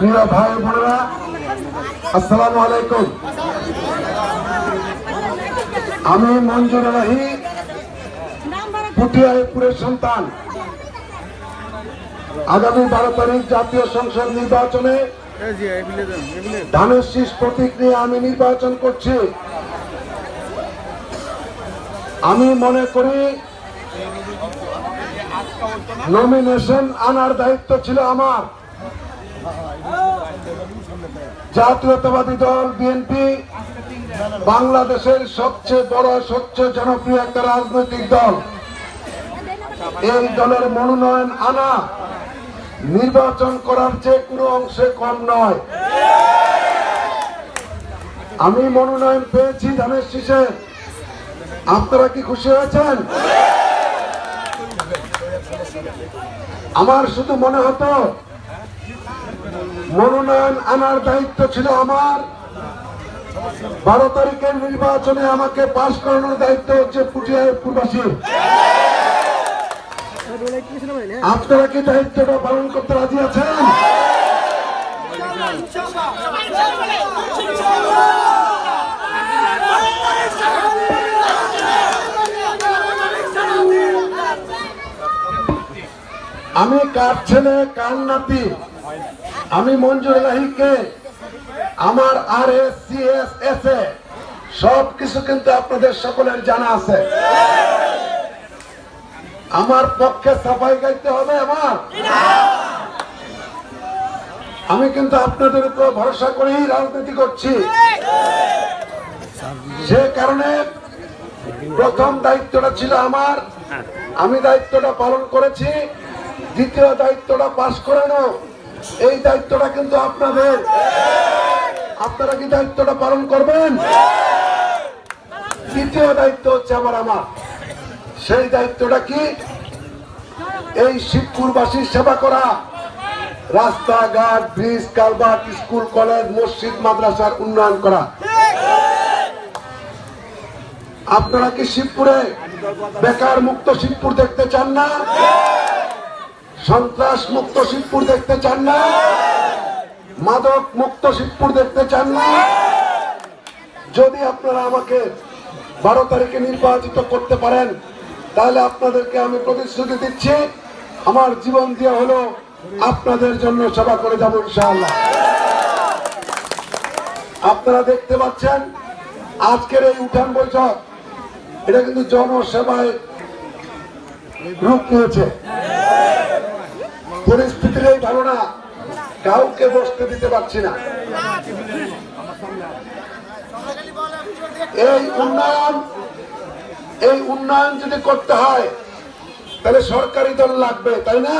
প্রিয় ভাই বোনেরা, আসসালামু আলাইকুম। আমি মঞ্জুর রাহি পুটিয়াপুরের সন্তান। আগামী বারো তারিখ জাতীয় সংসদ নির্বাচনে ধানের শীষ প্রতীক নিয়ে আমি নির্বাচন করছি। আমি মনে করি নমিনেশন আনার দায়িত্ব ছিল আমার। জাতীয়তাবাদী দল বিএনপি বাংলাদেশের সবচেয়ে বড় সবচেয়ে জনপ্রিয় একটা রাজনৈতিক দল। এই দলের মনোনয়ন আনা নির্বাচন করার চেয়ে কোনো অংশে কম নয়। আমি মনোনয়ন পেয়েছি ধানের শীষে। আপনারা কি খুশি হয়েছেন? আমার শুধু মনে হতো মনোনয়ন আনার দায়িত্ব ছিল আমার। বারো তারিখের নির্বাচনে আমাকে পাশ করানোর দায়িত্ব হচ্ছে পুটিয়ার পূর্বাসী। আপনারা কি দায়িত্বটা পালন করতে রাজি আছেন? আমি কার ছেলে, কার নাতি? আমি মঞ্জুর এলাহিকে আমার আর S C S S A সব কিছু কিন্তু আপনাদের সকলের জানা আছে। আমার পক্ষে সাফাই গাইতে হবে আমার। আমি কিন্তু আপনাদের উপর ভরসা করেই রাজনীতি করছি। সে কারণে প্রথম দায়িত্বটা ছিল আমার। আমি দায়িত্বটা পালন করেছি, দ্বিতীয় দায়িত্বটা পাশ করানো এই দায়িত্বটা কিন্তু আপনাদের। আপনারা কি দায়িত্বটা পালন করবেন? তৃতীয় দায়িত্ব হচ্ছে আমার আমার। সেই দায়িত্বটা কি? এই শিবপুরবাসীর সেবা করা। রাস্তাঘাট, ব্রিজ, কালভার্ট, স্কুল, কলেজ, মসজিদ, মাদ্রাসার উন্নয়ন করা। আপনারা কি শিবপুরে বেকার মুক্ত শিবপুর দেখতে চান না? সন্ত্রাস মুক্ত শিবপুর দেখতে চান না? মাদক মুক্ত শিবপুর দেখতে চান না? যদি আপনারা আমাকে বারো তারিখে নির্বাচিত করতে পারেন, তাহলে আপনাদেরকে আমি প্রতিশ্রুতি দিচ্ছি, আমার জীবন দিয়ে হলো আপনাদের জন্য সেবা করে যাব ইনশাআল্লাহ। আপনারা দেখতে পাচ্ছেন, আজকের এই উঠান বৈঠক, এটা কিন্তু জনসেবায় রূপ নিয়েছে। পরিস্থিতির এই ভালো না। কাউকে বসতে দিতে পারছি না। এই উন্নয়ন এই উন্নয়ন যদি করতে হয়, তাহলে সরকারি দল লাগবে, তাই না?